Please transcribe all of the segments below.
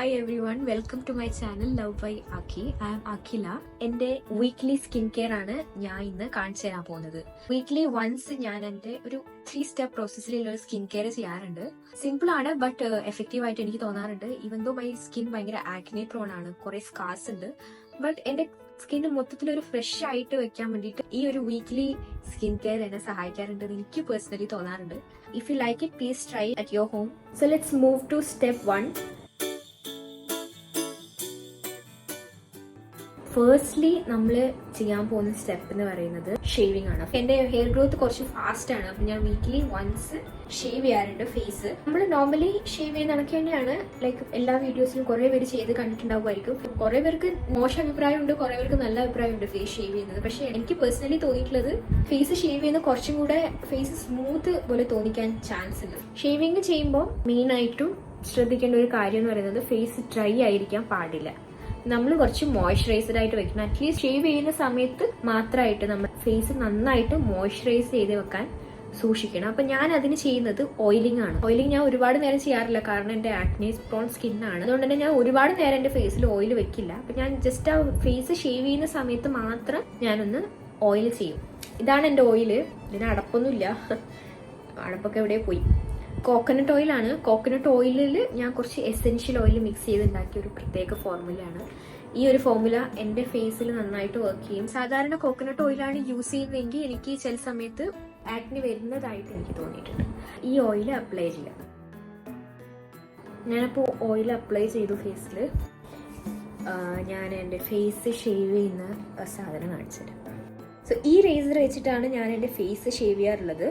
Hi everyone welcome to my channel love bye Akhi I am Akhila എന്റെ weekly skin care ആണ് ഞാൻ ഇന്ന് കാണിച്ചു തരാൻ പോകുന്നത്. വീക്ക്ലി വൺസ് ഞാൻ എന്റെ ഒരു ത്രീ സ്റ്റെപ്പ് പ്രോസസ്സിലുള്ള സ്കിൻ കെയർ ചെയ്യാറുണ്ട്. സിമ്പിൾ ആണ് ബട്ട് എഫക്റ്റീവ് ആയിട്ട് എനിക്ക് തോന്നാറുണ്ട്. ഈവൻ ദോ മൈ സ്കിൻ ഭയങ്കര ആക്നെ പ്രോൺ ആണ് കുറെ സ്കാർസ് ഉണ്ട്. ബട്ട് എന്റെ സ്കിൻ മൊത്തത്തിൽ ഒരു ഫ്രഷ് ആയിട്ട് വെക്കാൻ വേണ്ടിയിട്ട് ഈ ഒരു വീക്ക്ലി സ്കിൻ കെയർ എന്നെ സഹായിക്കാറുണ്ട് എനിക്ക് പേഴ്സണലി തോന്നാറുണ്ട്. If you like it please try at your home so let's move to step one firstly നമ്മൾ ചെയ്യാൻ പോകുന്ന സ്റ്റെപ്പ് എന്ന് പറയുന്നത് ഷേവിംഗ് ആണ്. എന്റെ ഹെയർ ഗ്രോത്ത് കുറച്ച് ഫാസ്റ്റ് ആണ്. അപ്പൊ ഞാൻ വീക്ക്ലി വൺസ് ഷേവ് ചെയ്യാറുണ്ട് ഫേസ് നമ്മൾ നോർമലി ഷേവ് ചെയ്യുന്ന കണക്ക് തന്നെയാണ്. ലൈക്ക് എല്ലാ വീഡിയോസിലും കുറെ പേര് ചെയ്ത് കണ്ടിട്ടുണ്ടാവുമായിരിക്കും. കുറെ പേർക്ക് മോശം അഭിപ്രായമുണ്ട് കുറെ പേർക്ക് നല്ല അഭിപ്രായമുണ്ട് ഫേസ് ഷേവ് ചെയ്യുന്നത്. പക്ഷെ എനിക്ക് പേഴ്സണലി തോന്നിയിട്ടുള്ളത് ഫേസ് ഷേവ് ചെയ്യുന്ന കുറച്ചും കൂടെ ഫേസ് സ്മൂത്ത് പോലെ തോന്നിക്കാൻ ചാൻസ് ഉണ്ട്. ഷേവിങ് ചെയ്യുമ്പോൾ മെയിൻ ആയിട്ടും ശ്രദ്ധിക്കേണ്ട ഒരു കാര്യം എന്ന് പറയുന്നത് ഫേസ് ഡ്രൈ ആയിരിക്കാൻ പാടില്ല. നമ്മൾ കുറച്ച് മോയ്സ്ചറൈസ്ഡ് ആയിട്ട് വെക്കണം. അറ്റ്ലീസ്റ്റ് ഷേവ് ചെയ്യുന്ന സമയത്ത് മാത്രമായിട്ട് നമ്മൾ ഫേസ് നന്നായിട്ട് മോയ്സ്ചറൈസ് ചെയ്ത് വെക്കാൻ സൂക്ഷിക്കണം. അപ്പൊ ഞാൻ അതിന് ചെയ്യുന്നത് ഓയിലിംഗ് ആണ്. ഓയിലിംഗ് ഞാൻ ഒരുപാട് നേരം ചെയ്യാറില്ല. കാരണം എന്റെ ആക്നേസ് പ്രോൺ സ്കിൻ ആണ്. അതുകൊണ്ട് തന്നെ ഞാൻ ഒരുപാട് നേരം എന്റെ ഫേസിൽ ഓയിൽ വെക്കില്ല. അപ്പൊ ഞാൻ ജസ്റ്റ് ആ ഫേസ് ഷേവ് ചെയ്യുന്ന സമയത്ത് മാത്രം ഞാനൊന്ന് ഓയിൽ ചെയ്യും. ഇതാണ് എന്റെ ഓയിൽ ഇതിന് അടപ്പൊന്നുമില്ല. അടപ്പൊക്കെ എവിടെ പോയി. കോക്കനട്ട് ഓയിലാണ് കോക്കനട്ട് ഓയിലിൽ ഞാൻ കുറച്ച് എസെൻഷ്യൽ ഓയിൽ മിക്സ് ചെയ്ത് ഉണ്ടാക്കിയ ഒരു പ്രത്യേക ഫോർമുലയാണ് ഈ ഒരു ഫോർമുല എന്റെ ഫേസിൽ നന്നായിട്ട് വർക്ക് ചെയ്യും. സാധാരണ കോക്കനട്ട് ഓയിലാണ് യൂസ് ചെയ്യുന്നതെങ്കിൽ എനിക്ക് ചില സമയത്ത് ആക്നി വരുന്നതായിട്ട് എനിക്ക് തോന്നിയിട്ടുണ്ട്. ഈ ഓയിൽ അപ്ലൈ ചെയ്യാം. ഞാനപ്പോൾ ഓയിൽ അപ്ലൈ ചെയ്തു ഫേസിൽ ഞാൻ എന്റെ ഫേസ് ഷേവ് ചെയ്യുന്ന സാധനം കാണിച്ചത് സോ ഈ റേസർ വെച്ചിട്ടാണ് ഞാൻ എന്റെ ഫേസ് ഷേവ് ചെയ്യാറുള്ളത്.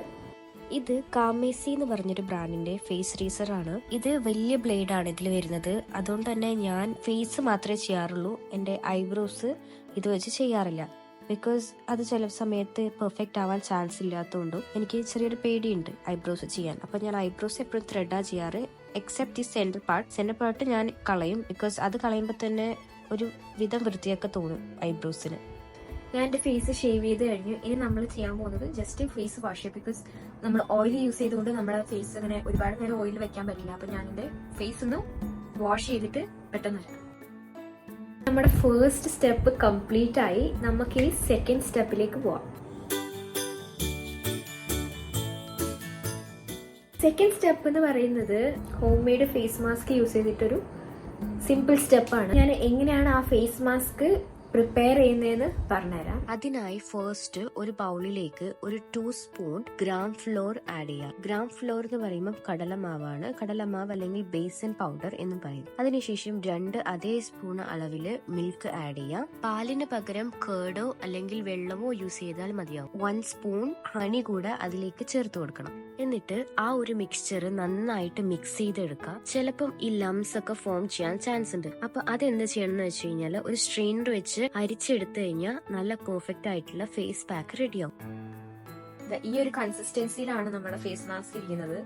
ഇത് കാമേസി എന്ന് പറഞ്ഞൊരു ബ്രാൻഡിന്റെ ഫേസ് റീസർ ആണ് ഇത് വലിയ ബ്ലേഡ് ആണ് ഇതിൽ വരുന്നത്. അതുകൊണ്ട് തന്നെ ഞാൻ ഫേസ് മാത്രമേ ചെയ്യാറുള്ളൂ. എന്റെ ഐബ്രോസ് ഇത് വെച്ച് ചെയ്യാറില്ല. ബിക്കോസ് അത് ചില സമയത്ത് പെർഫെക്റ്റ് ആവാൻ ചാൻസ് ഇല്ലാത്തതുകൊണ്ടും എനിക്ക് ചെറിയൊരു പേടിയുണ്ട് ഐബ്രോസ് ചെയ്യാൻ. അപ്പൊ ഞാൻ ഐബ്രോസ് എപ്പോഴും ത്രെഡാ ചെയ്യാറ്. എക്സെപ്റ്റ് ഈ സെന്റർ പാർട്ട് സെന്റർ പാർട്ട് ഞാൻ കളയും. ബിക്കോസ് അത് കളയുമ്പോൾ തന്നെ ഒരു വിധം വൃത്തിയൊക്കെ തോന്നും ഐബ്രോസിന്. ഞാൻ എന്റെ ഫേസ് ഷേവ് ചെയ്ത് കഴിഞ്ഞു. ഇനി നമ്മൾ ചെയ്യാൻ പോകുന്നത് ജസ്റ്റ് ഫേസ് വാഷ് ബിക്കോസ് നമ്മൾ ഓയിൽ യൂസ് ചെയ്തുകൊണ്ട് നമ്മുടെ ഫേസ് അങ്ങനെ ഒരുപാട് നേരം ഓയിൽ വെക്കാൻ പറ്റില്ല. അപ്പൊ ഞാൻ എന്റെ ഫേസ് ഒന്ന് വാഷ് ചെയ്തിട്ട് പെട്ടെന്ന് വരാം. നമ്മുടെ ഫേസ്റ്റ് സ്റ്റെപ്പ് കംപ്ലീറ്റ് ആയി നമുക്ക് ഈ സെക്കൻഡ് സ്റ്റെപ്പിലേക്ക് പോവാം. സെക്കൻഡ് സ്റ്റെപ്പ് എന്ന് പറയുന്നത് homemade face mask use ചെയ്തിട്ടൊരു സിമ്പിൾ സ്റ്റെപ്പാണ് ഞാൻ എങ്ങനെയാണ് ആ ഫേസ് മാസ്ക് പ്രിപ്പയർ ചെയ്യുന്നതെന്ന് പറഞ്ഞുതരാം. അതിനായി ഫസ്റ്റ് ഒരു ബൗളിലേക്ക് ഒരു two spoon gram flour add ചെയ്യാം. ഗ്രാം ഫ്ലോർ എന്ന് പറയുമ്പോൾ കടലമാവാണ് കടലമാവ് അല്ലെങ്കിൽ ബേസൻ പൗഡർ എന്ന് പറയും. അതിനുശേഷം രണ്ട് അതേ സ്പൂൺ അളവിൽ മിൽക്ക് ആഡ് ചെയ്യാം. പാലിന് പകരം കേടോ അല്ലെങ്കിൽ വെള്ളമോ യൂസ് ചെയ്താൽ മതിയാവും. വൺ സ്പൂൺ ഹണി കൂടെ അതിലേക്ക് ചേർത്ത് കൊടുക്കണം. എന്നിട്ട് ആ ഒരു മിക്സ്ചർ നന്നായിട്ട് മിക്സ് ചെയ്തെടുക്കുക ചിലപ്പം ഈ ലംസ് ഒക്കെ ഫോം ചെയ്യാൻ ചാൻസ് ഉണ്ട്. അപ്പൊ അതെന്ത് ചെയ്യണം എന്ന് വെച്ച് കഴിഞ്ഞാൽ ഒരു സ്ട്രെയിനർ വെച്ച് അരിച്ചെടുത്തു കഴിഞ്ഞാൽ നല്ല പെർഫെക്റ്റ് ആയിട്ടുള്ള ഫേസ് പാക്ക് റെഡിയാവും ഈ ഒരു കൺസിസ്റ്റൻസിയിലാണ് നമ്മുടെ ഫേസ് മാസ്ക് ഇരിക്കുന്നത്.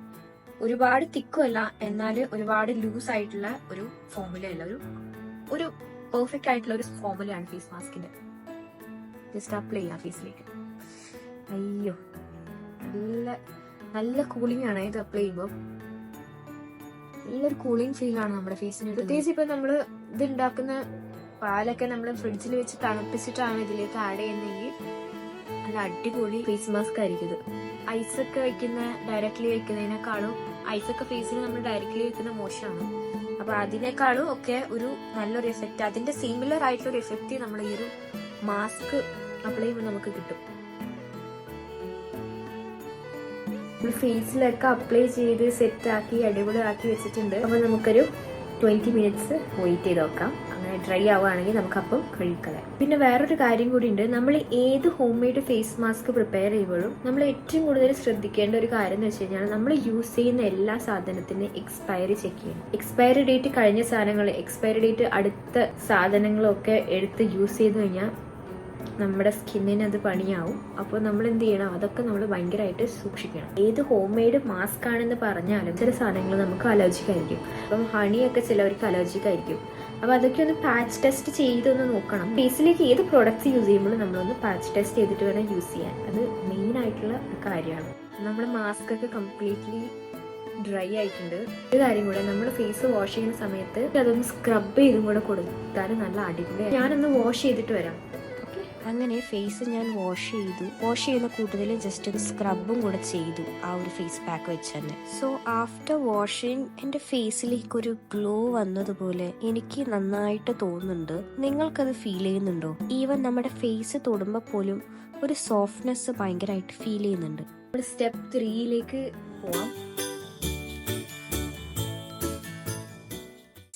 ഒരുപാട് തിക്കും അല്ല എന്നാൽ ഒരുപാട് ലൂസ് ആയിട്ടുള്ള ഒരു ഫോമുല അല്ല. ഒരു ഒരു പെർഫെക്റ്റ് ആയിട്ടുള്ള ഒരു ഫോമുലയാണ് ഫേസ് മാസ്കിന്റെ ജസ്റ്റ് അപ്ലൈ ചെയ്യാം ഫേസിലേക്ക് അയ്യോ നല്ല നല്ല കൂളിംഗ് ആണ് ഇത് അപ്ലൈ ചെയ്യുമ്പോൾ നല്ലൊരു കൂളിംഗ് ആണ് നമ്മുടെ ഫേസിന് പ്രത്യേകിച്ച് ഇപ്പൊ നമ്മൾ ഇത് ഉണ്ടാക്കുന്ന പാലൊക്കെ നമ്മൾ ഫ്രിഡ്ജിൽ വെച്ച് തണുപ്പിച്ചിട്ടാണ് ഇതിലേക്ക് ആഡ് ചെയ്യുന്നതെങ്കിൽ നല്ല അടിപൊളി ഫേസ് മാസ്ക് ആയിരിക്കും ഇത്. ഐസൊക്കെ വെക്കുന്ന ഡയറക്ട്ലി വെക്കുന്നതിനേക്കാളും ഐസൊക്കെ ഫേസിൽ നമ്മൾ ഡയറക്ട്ലി വെക്കുന്ന മോശമാണ്. അപ്പൊ അതിനേക്കാളും ഒക്കെ ഒരു നല്ലൊരു എഫക്റ്റ് അതിന്റെ സിമിലർ ആയിട്ടുള്ള ഒരു എഫക്റ്റ് നമ്മൾ ഈ ഒരു മാസ്ക് അപ്ലൈ ചെയ്യുമ്പോൾ നമുക്ക് കിട്ടും. ഫേസിലൊക്കെ അപ്ലൈ ചെയ്ത് സെറ്റ് ആക്കി അടിപൊളിയാക്കി വെച്ചിട്ടുണ്ട്. അപ്പൊ നമുക്കൊരു ട്വന്റി മിനിറ്റ്സ് വെയിറ്റ് ചെയ്ത് നോക്കാം. അങ്ങനെ ഡ്രൈ ആവുകയാണെങ്കിൽ നമുക്ക് അപ്പം കഴുകിക്കളയാം പിന്നെ വേറൊരു കാര്യം കൂടി ഉണ്ട് നമ്മൾ ഏത് homemade face mask prepare ചെയ്യുമ്പോഴും നമ്മൾ ഏറ്റവും കൂടുതൽ ശ്രദ്ധിക്കേണ്ട ഒരു കാര്യം എന്ന് വെച്ച് കഴിഞ്ഞാൽ നമ്മൾ യൂസ് ചെയ്യുന്ന എല്ലാ സാധനത്തിനും എക്സ്പയറി ചെക്ക് ചെയ്യണം. എക്സ്പയറി ഡേറ്റ് കഴിഞ്ഞ സാധനങ്ങൾ എക്സ്പയറി ഡേറ്റ് അടുത്ത സാധനങ്ങളൊക്കെ എടുത്ത് യൂസ് ചെയ്ത് കഴിഞ്ഞാൽ നമ്മുടെ സ്കിന്നിന് അത് പണിയാവും. അപ്പോൾ നമ്മൾ എന്ത് ചെയ്യണം? അതൊക്കെ നമ്മൾ ഭയങ്കരമായിട്ട് സൂക്ഷിക്കണം. ഏത് ഹോം മെയ്ഡ് മാസ്ക് ആണെന്ന് പറഞ്ഞാലും ചില സാധനങ്ങൾ നമുക്ക് അലർജിക് ആയിരിക്കും. അപ്പം ഹണിയൊക്കെ ചിലവർക്ക് അലർജിക് ആയിരിക്കും. അപ്പോൾ അതൊക്കെ ഒന്ന് പാച്ച് ടെസ്റ്റ് ചെയ്തൊന്ന് നോക്കണം. ഫേസിലേക്ക് ഏത് പ്രോഡക്റ്റ്സ് യൂസ് ചെയ്യുമ്പോഴും നമ്മളൊന്ന് പാച്ച് ടെസ്റ്റ് ചെയ്തിട്ട് വേണം യൂസ് ചെയ്യാൻ. അത് മെയിൻ ആയിട്ടുള്ള കാര്യമാണ്. നമ്മൾ മാസ്ക് ഒക്കെ കംപ്ലീറ്റ്ലി ഡ്രൈ ആയിട്ടുണ്ട്. ഒരു കാര്യം കൂടെ നമ്മൾ ഫേസ് വാഷ് ചെയ്യുന്ന സമയത്ത് അതൊന്ന് സ്ക്രബ് ചെയ്തും കൂടെ കൊടുത്താൽ നല്ല അടിപൊളിയാണ് ഞാനൊന്ന് വാഷ് ചെയ്തിട്ട് വരാം. അങ്ങനെ ഫേസ് ഞാൻ വാഷ് ചെയ്തു. വാഷ് ചെയ്യുന്ന കൂട്ടത്തിൽ ജസ്റ്റ് ഒരു സ്ക്രബും കൂടെ ചെയ്തു. ആ ഒരു ഫേസ് പാക്ക് വെച്ച് തന്നെ. സോ ആഫ്റ്റർ വാഷിംഗ് എന്റെ ഫേസിലേക്ക് ഒരു ഗ്ലോ വന്നതുപോലെ എനിക്ക് നന്നായിട്ട് തോന്നുന്നുണ്ട്. നിങ്ങൾക്കത് ഫീൽ ചെയ്യുന്നുണ്ടോ? ഈവൻ നമ്മുടെ ഫേസ് തൊടുമ്പോൾ പോലും ഒരു സോഫ്റ്റ്നെസ് ഭയങ്കരമായിട്ട് ഫീൽ ചെയ്യുന്നുണ്ട്. നമ്മൾ സ്റ്റെപ്പ് ത്രീയിലേക്ക് പോവാം.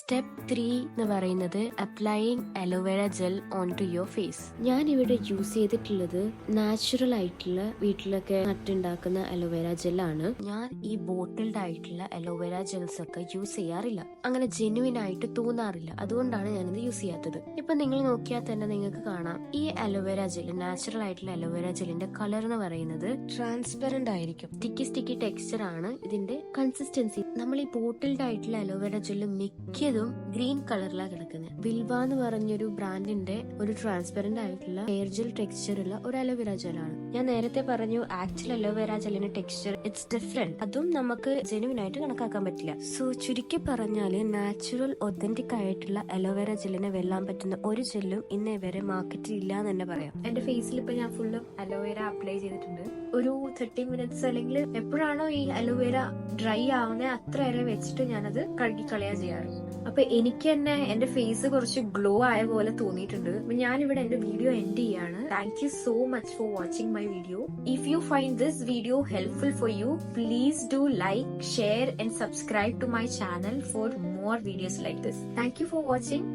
സ്റ്റെപ്പ് ത്രീ എന്ന് പറയുന്നത് applying aloe vera gel on to your face ഞാൻ ഇവിടെ യൂസ് ചെയ്തിട്ടുള്ളത് നാച്ചുറൽ ആയിട്ടുള്ള വീട്ടിലൊക്കെ നട്ടുണ്ടാക്കുന്ന അലോവേര ആണ്. ഞാൻ ഈ ബോട്ടിൽഡ് ആയിട്ടുള്ള അലോവേര ജെൽസ് ഒക്കെ യൂസ് ചെയ്യാറില്ല. അങ്ങനെ ജെന്യുവിൻ ആയിട്ട് തോന്നാറില്ല. അതുകൊണ്ടാണ് ഞാനിത് യൂസ് ചെയ്യാത്തത്. ഇപ്പൊ നിങ്ങൾ നോക്കിയാൽ തന്നെ നിങ്ങൾക്ക് കാണാം. ഈ അലോവേര ജെൽ നാച്ചുറൽ ആയിട്ടുള്ള അലോവേര ജെല്ലിന്റെ കളർ എന്ന് പറയുന്നത് ട്രാൻസ്പെറന്റ് ആയിരിക്കും. സ്റ്റിക്കി സ്റ്റിക്കി ടെക്സ്ചർ ആണ്. ഇതിന്റെ കൺസിസ്റ്റൻസി നമ്മൾ ഈ ബോട്ടിൽഡ് ആയിട്ടുള്ള അലോവേര ജെല്ല് മിക്കതും ഗ്രീൻ കളറിലാണ് കിടക്കുന്നത് വിൽവ എന്ന് പറഞ്ഞൊരു ബ്രാൻഡിന്റെ ഒരു ട്രാൻസ്പെറന്റ് ആയിട്ടുള്ള ഹെയർ ജെൽ ടെക്സ്ചർ ഉള്ള ഒരു അലോവേര ജെല്ലാണ്. ഞാൻ നേരത്തെ പറഞ്ഞു ആക്ച്വൽ അലോവേര ജെല്ലിന് ടെക്സ്ചർ ഇറ്റ്സ് ഡിഫറെന്റ്. അതും നമുക്ക് ജെനുവിൻ ആയിട്ട് കണക്കാക്കാൻ പറ്റില്ല. സോ ചുരുക്കി പറഞ്ഞാൽ നാച്ചുറൽ ഒതന്റിക് ആയിട്ടുള്ള അലോവേര ജെല്ലിനെ വെല്ലാൻ പറ്റുന്ന ഒരു ജെല്ലും ഇന്നേ വരെ മാർക്കറ്റിൽ ഇല്ല എന്ന് തന്നെ പറയാം. എന്റെ ഫേസിൽ ഇപ്പൊ ഞാൻ ഫുള്ളും അലോവേര അപ്ലൈ ചെയ്തിട്ടുണ്ട്. ഒരു തേർട്ടി മിനിറ്റ്സ് അല്ലെങ്കിൽ എപ്പോഴാണോ ഈ അലോവേര ഡ്രൈ ആവുന്നത് അത്ര വരെ വെച്ചിട്ട് ഞാനത് കഴുകി കളയാ ചെയ്യാറ്. അപ്പൊ എനിക്ക് തന്നെ എന്റെ ഫേസ് കുറച്ച് ഗ്ലോ ആയ പോലെ തോന്നിയിട്ടുണ്ട്. അപ്പൊ ഞാനിവിടെ എന്റെ വീഡിയോ എൻഡ് ചെയ്യാണ്. Thank you so much for watching my video if you find this video helpful for you please do like share and subscribe to my channel for more videos like this thank you for watching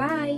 bye